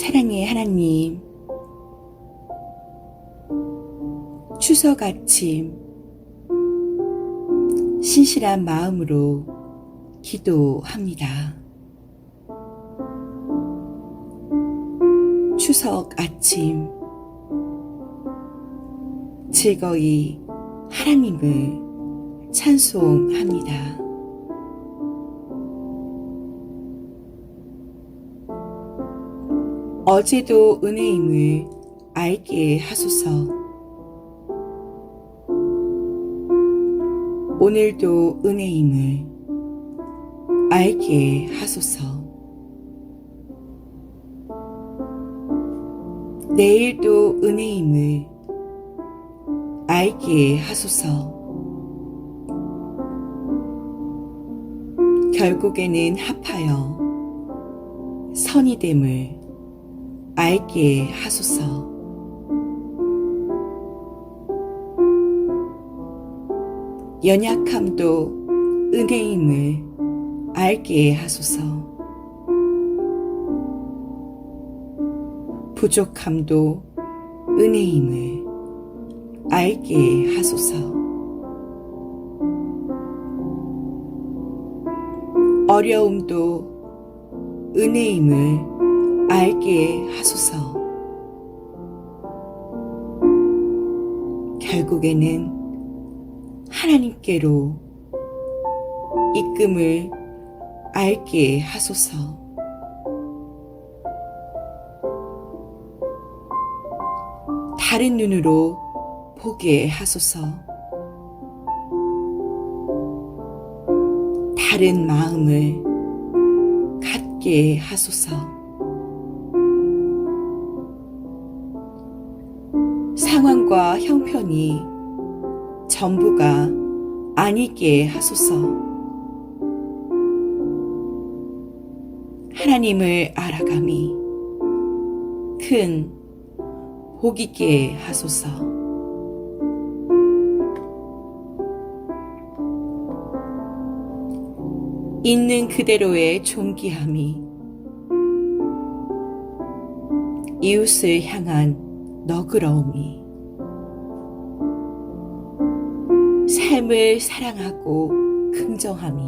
사랑의 하나님, 추석 아침, 신실한 마음으로 기도합니다. 추석 아침, 즐거이 하나님을 찬송합니다. 어제도 은혜임을 알게 하소서. 오늘도 은혜임을 알게 하소서. 내일도 은혜임을 알게 하소서. 결국에는 합하여 선이 됨을 알게 하소서. 연약함도 은혜임을 알게 하소서. 부족함도 은혜임을 알게 하소서. 어려움도 은혜임을 알게 하소서. 결국에는 하나님께로 이끔을 알게 하소서. 다른 눈으로 보게 하소서. 다른 마음을 갖게 하소서. 상황과 형편이 전부가 아니게 하소서. 하나님을 알아감이 큰 복이게 하소서. 있는 그대로의 존귀함이 이웃을 향한 너그러움이 삶을 사랑하고 긍정함이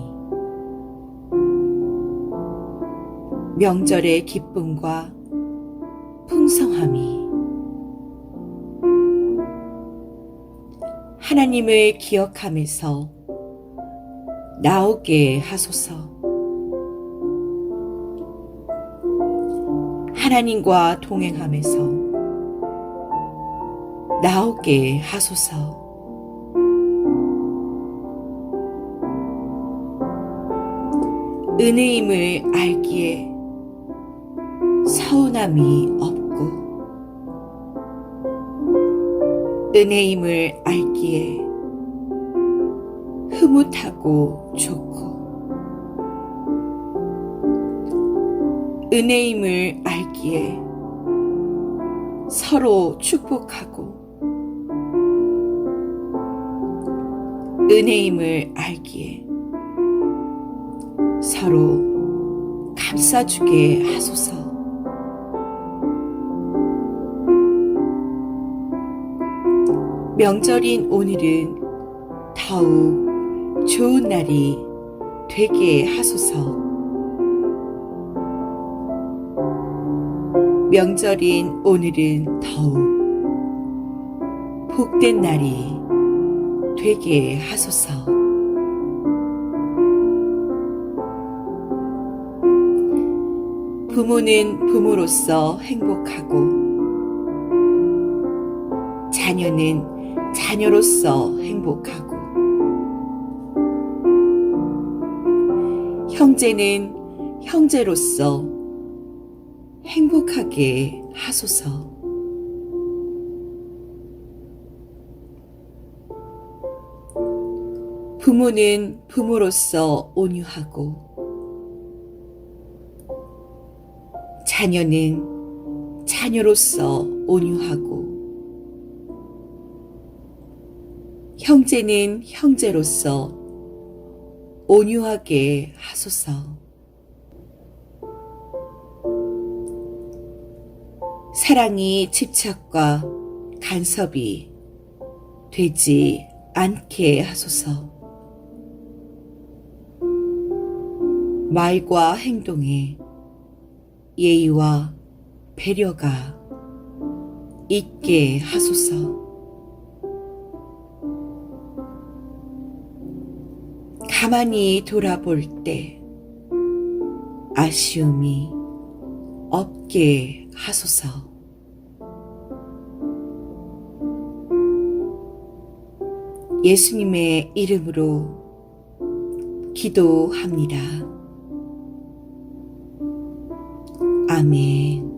명절의 기쁨과 풍성함이 하나님을 기억하면서 나오게 하소서. 하나님과 동행하면서 나오게 하소서. 은혜임을 알기에 서운함이 없고 은혜임을 알기에 흐뭇하고 좋고 은혜임을 알기에 서로 축복하고 은혜임을 알기에 서로 감싸주게 하소서. 명절인 오늘은 더욱 좋은 날이 되게 하소서. 명절인 오늘은 더욱 복된 날이 되게 하소서. 부모는 부모로서 행복하고 자녀는 자녀로서 행복하고 형제는 형제로서 행복하게 하소서. 부모는 부모로서 온유하고 자녀는 자녀로서 온유하고 형제는 형제로서 온유하게 하소서. 사랑이 집착과 간섭이 되지 않게 하소서. 말과 행동에 예의와 배려가 있게 하소서. 가만히 돌아볼 때 아쉬움이 없게 하소서. 예수님의 이름으로 기도합니다. Amén.